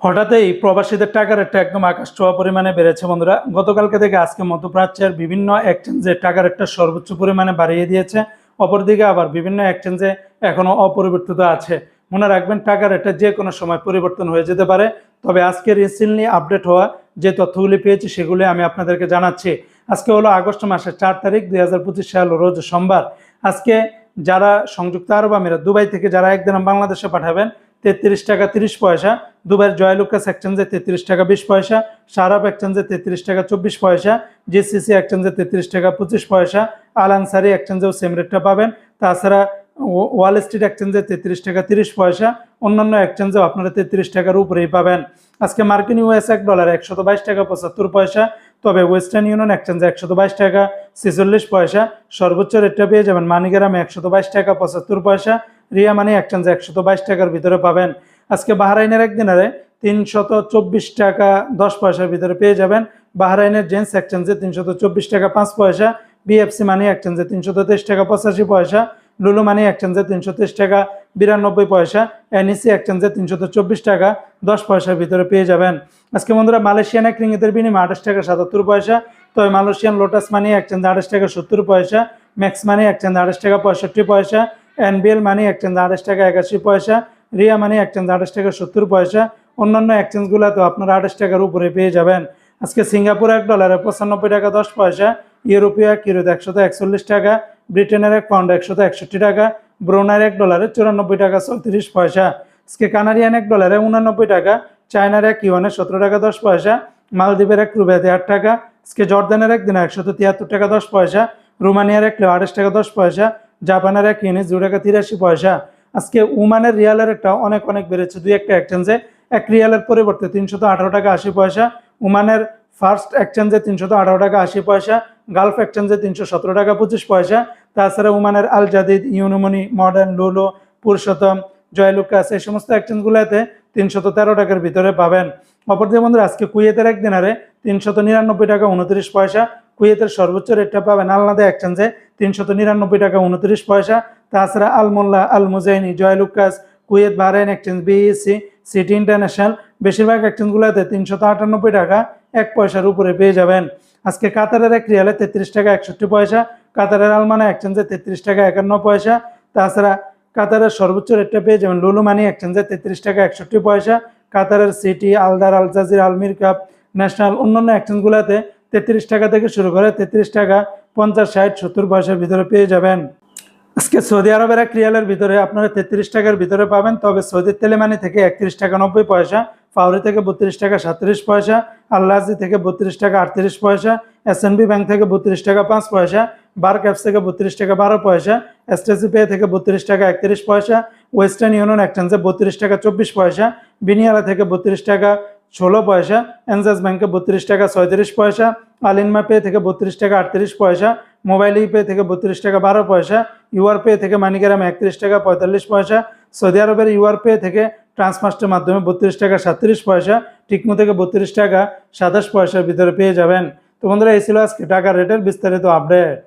হঠাৎই প্রবাসীদের টাকার রেটটা একদম আকাশ ছোঁয়া পরিমাণে বেড়েছে, বন্ধুরা। গতকালকে থেকে আজকে মধ্যপ্রাচ্যের বিভিন্ন এক্সচেঞ্জে টাকার রেটটা সর্বোচ্চ পরিমাণে বাড়িয়ে দিয়েছে। অপরদিকে আবার বিভিন্ন এক্সচেঞ্জে এখনও অপরিবর্তিত আছে। মনে রাখবেন, টাকার রেটটা যে কোনো সময় পরিবর্তন হয়ে যেতে পারে। তবে আজকে রিসেন্টলি আপডেট হওয়া যে তথ্যগুলি পেয়েছি, সেগুলি আমি আপনাদেরকে জানাচ্ছি। আজকে হলো আগস্ট মাসের চার তারিখ, দুই হাজার পঁচিশ সাল, রোজ সোমবার। আজকে যারা সংযুক্ত আরব আমিরাত, দুবাই থেকে যারা একদিন বাংলাদেশে পাঠাবেন, তেত্রিশ টাকা তিরিশ পয়সা দুবাইয়ের জয়লুকাস এক্সচেঞ্জে তেত্রিশ টাকা বিশ পয়সা সারাপ এক্সচেঞ্জে তেত্রিশ টাকা চব্বিশ পয়সা, জিসিসি এক্সচেঞ্জে তেত্রিশ টাকা পঁচিশ পয়সা আল আনসারি এক্সচেঞ্জেও সেম রেটটা পাবেন। তাছাড়া ওয়াল স্ট্রিট এক্সচেঞ্জে তেত্রিশ টাকা তিরিশ পয়সা, অন্যান্য এক্সচেঞ্জেও আপনারা তেত্রিশ টাকার উপরেই পাবেন। আজকে মার্কিন ইউএস এক ডলার একশত বাইশ টাকা পঁচাত্তর পয়সা, তবে ওয়েস্টার্ন ইউনিয়ন এক্সচেঞ্জে একশত বাইশ টাকা ছেচল্লিশ পয়সা, সর্বোচ্চ রেটটা পেয়ে যাবেন মানিগ্রামে একশত বাইশ টাকা পঁচাত্তর পয়সা, রিয়া মানি এক্সচেঞ্জে একশত বাইশ টাকার ভিতরে পাবেন। আজকে বাহরাইনের একদিনারে তিনশত চব্বিশ টাকা দশ পয়সার ভিতরে পেয়ে যাবেন। বাহরাইনের জেন্টস এক্সচেঞ্জে তিনশত চব্বিশ টাকা পাঁচ পয়সা, বিএফসি মানি এক্সচেঞ্জে তিনশত তেইশ টাকা পঁচাশি পয়সা, লুলু মানি এক্সচেঞ্জে তিনশো তেইশ টাকা বিরানব্বই পয়সা, এনইসি এক্সচেঞ্জে তিনশত চব্বিশ টাকা দশ পয়সার ভিতরে পেয়ে যাবেন। আজকে বন্ধুরা মালয়েশিয়ান এক রিঙ্গিতের বিনিময়ে আঠাশ টাকা সাতাত্তর পয়সা, তবে মালয়েশিয়ান লোটাস মানি এক্সচেঞ্জে আঠাশ টাকা সত্তর পয়সা, ম্যাক্স মানি এক্সচেঞ্জে আঠাশ টাকা পঁয়ষট্টি পয়সা, এনবিএল মানি এক্সচেঞ্জে আঠাশ টাকা একাশি পয়সা রিয়া মানি এক্সচেঞ্জে আঠাশ টাকা সত্তর পয়সা। অন্যান্য এক্সচেঞ্জগুলো তো আপনারা আঠাশ টাকার উপরে পেয়ে যাবেন। আজকে সিঙ্গাপুর এক ডলারে পঁচানব্বই টাকা দশ পয়সা, ইউরোপীয় এক ইউরোতে একশত একচল্লিশ টাকা, ব্রিটেনের এক পাউন্ড একশত একষট্টি টাকা ব্রোনার এক ডলারে চুরানব্বই টাকা চৌত্রিশ পয়সা। আজকে কানাডিয়ান এক ডলারে উনানব্বই টাকা, চায়নার এক ইউয়ানে সতেরো টাকা দশ পয়সা, মালদ্বীপের এক রুবিয়াতে আট টাকা, আজকে জর্দানের এক দিনে একশত তিয়াত্তর টাকা দশ পয়সা, রোমানিয়ার এক আঠাশ টাকা দশ পয়সা, জাপানের এক ইউনিট দু টাকা তিরাশি পয়সা। আজকে উমানের রিয়ালের একটা অনেক অনেক বেড়েছে। দুই একটা এক্সচেঞ্জে এক রিয়ালের পরিবর্তে তিনশত আঠারো টাকা আশি পয়সা উমানের ফার্স্ট এক্সচেঞ্জে তিনশত আঠারো টাকা আশি পয়সা গালফ এক্সচেঞ্জে তিনশো সতেরো টাকা পঁচিশ পয়সা, তাছাড়া উমানের Al Jadeed, Unimoni, modern Lulu, Purushottam Joyalukkas এই সমস্ত এক্সচেঞ্জগুলোতে তিনশত তেরো টাকার ভিতরে পাবেন। অপরদিকে বন্ধুরা, আজকে কুয়েতের এক দিনারে তিনশত নিরানব্বই টাকা উনত্রিশ পয়সা, কুয়েতের সর্বোচ্চ রেটটা পাবেন আলনাদা এক্সচেঞ্জে তিনশত নিরানব্বই টাকা উনত্রিশ পয়সা তাছাড়া Al Mulla Al Muzaini Joyalukkas Kuwait Bahrain exchange BEC City International, বেশিরভাগ এক্সচেঞ্জগুলোতে তিনশত আটানব্বই টাকা এক পয়সার উপরে পেয়ে যাবেন। আজকে কাতারের এক রিয়ালে তেত্রিশ টাকা একষট্টি পয়সা, কাতারের আলমানা এক্সচেঞ্জে তেত্রিশ টাকা একান্ন পয়সা, তাছাড়া কাতারের সর্বোচ্চ রেটটা পেয়ে যাবেন লুলু মানি এক্সচেঞ্জে তেত্রিশ টাকা একষট্টি পয়সা, কাতারের City Aldar Al Jazeera Al Mirqab, national অন্যান্য এক্সচেঞ্জগুলোতে তেত্রিশ টাকা থেকে শুরু করে তেত্রিশ টাকা পঞ্চাশ, ষাট, সত্তর পয়সার ভিতরে পেয়ে যাবেন। আজকে সৌদি আরবের এক রিয়ালের ভিতরে আপনারা তেত্রিশ টাকার ভিতরে পাবেন তবে সৌদির তেলেমানি থেকে একত্রিশ টাকা নব্বই পয়সা ফাউরি থেকে বত্রিশ টাকা সাতত্রিশ পয়সা আল্লাহাজি থেকে বত্রিশ টাকা আটত্রিশ পয়সা এসএনবি ব্যাংক থেকে বত্রিশ টাকা পাঁচ পয়সা বার ক্যাপস থেকে বত্রিশ টাকা বারো পয়সা এসটিসি পে থেকে বত্রিশ টাকা একত্রিশ পয়সা ওয়েস্টার্ন ইউনিয়ন এক্সচেঞ্জে বত্রিশ টাকা চব্বিশ পয়সা বিনিয়ালা থেকে বত্রিশ টাকা ষোলো পয়সা এনজাস ব্যাংকে বত্রিশ টাকা ছয়ত্রিশ পয়সা আলিনমা পে থেকে বত্রিশ টাকা আটত্রিশ পয়সা মোবাইল ই পে থেকে বত্রিশ টাকা বারো পয়সা ইউআর পে থেকে মানিগ্রাম একত্রিশ টাকা পঁয়তাল্লিশ পয়সা, সৌদি আরবের ইউআর পে থেকে ট্রান্সমাস্টের মাধ্যমে বত্রিশ টাকা সাতত্রিশ পয়সা, টিকমো থেকে বত্রিশ টাকা সাতাশ পয়সার ভিতরে পেয়ে যাবেন। তো বন্ধুরা, এই ছিল আজকে টাকার রেটের বিস্তারিত আপডেট।